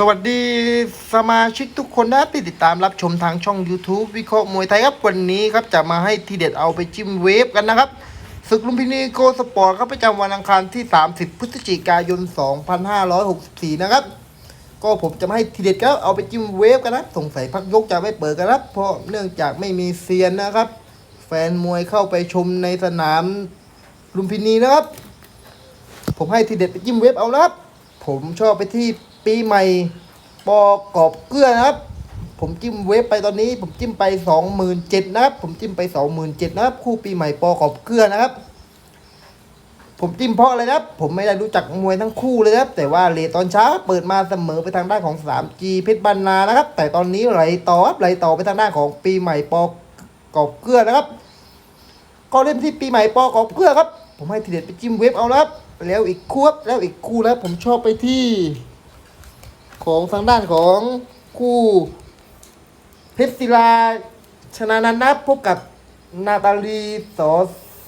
สวัสดีสมาชิกทุกคนนะที่ติดตามรับชมทางช่อง YouTube วิเคราะห์มวยไทยครับ วันนี้ครับจะมาให้ทีเด็ดเอาไปจิ้มเวฟกันนะครับศึกลุมพินีโกสปอร์ตครับประจำวันอังคารที่ 30 พฤศจิกายน 2564 นะครับ ก็ผมจะมาให้ทีเด็ดก็เอาไปจิ้มเวฟกันนะสงสัยพักยกจะไม่เปิดกันนะเพราะเนื่องจากไม่มีเซียนนะครับ แฟนมวยเข้าไปชมในสนามลุมพินีนะครับ ผมให้ทีเด็ดไปจิ้มเวฟเอานะครับผมชอบไปที่ ปีใหม่ปอกอบเกลือนะครับ ผมจิ้มเวฟไปตอนนี้ ผมจิ้มไปสองหมื่นเจ็ดนะครับ ผมจิ้มไปสองหมื่นเจ็ดนะครับ คู่ปีใหม่ปอกอบเกลือนะครับ ผมจิ้มเพราะอะไรนะครับ ผมไม่ได้รู้จักมวยทั้งคู่เลยนะครับ แต่ว่าเลตอนเช้าเปิดมาเสมอไปทางด้านของ 3G เพชรบรรณานะครับ แต่ตอนนี้ไหลต่อไหลต่อไปทางด้านของปีใหม่ปอกอบเกลือนะครับก็เล่นที่ปีใหม่ปอกอบเกลือครับ ผมให้ทีเด็ดไปจิ้มเวฟเอาแล้วครับแล้วอีกคู่แล้วอีกคู่แล้วผมชอบไปที่ ของทางด้านของคู่เพชรศิลาชนะนันท์นะพบกับนาตาลีสอ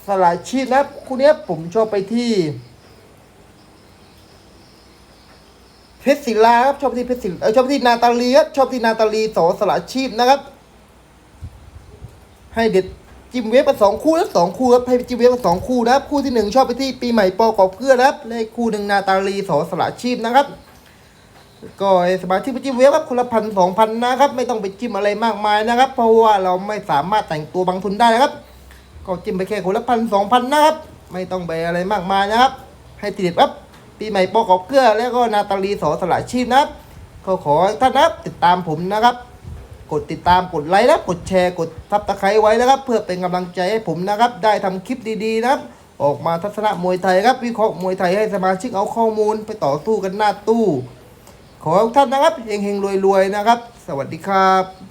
สลายชีพนะครับคู่นี้ผมชอบไปที่เพชรศิลาครับชอบที่เพชรศิลาเออชอบที่นาตาลีครับชอบที่นาตาลีสอสลาชีพนะครับ ให้เด็ดจิ้มเวฟมาสองคู่แล้วสองคู่ครับให้จิ้มเวฟมาสองคู่นะครับ คู่ที่หนึ่งชอบไปที่ปีใหม่ปอกอบเกลือนะครับและคู่หนึ่งนาตาลีสอสละชีพนะครับ ก็สมาชิกไปจิ้มเวฟครับคนละพันสองพันนะครับ ไม่ต้องไปจิ้มอะไรมากมายนะครับ เพราะว่าเราไม่สามารถแต่งตัวบางทุนได้นะครับ ก็จิ้มไปแค่คนละพันสองพันนะครับ ไม่ต้องไปอะไรมากมายนะครับ ให้ติดครับปีใหม่ปอกอบเกลือแล้วก็นาตาลีสอสละชีพนะครับ ก็ขอท่านนะครับติดตามผมนะครับ กดติดตามกดไลค์และกดแชร์กดทับตะไคร้ไว้นะครับ เพื่อเป็นกำลังใจให้ผมนะครับ ได้ทำคลิปดีๆนะครับออกมาทัศนะมวยไทยครับวิเคราะห์มวยไทยให้สมาชิกเอาข้อมูลไปต่อสู้กันหน้าตู้ ขอให้ทุกท่านนะครับเฮงๆรวยๆนะครับ สวัสดีครับ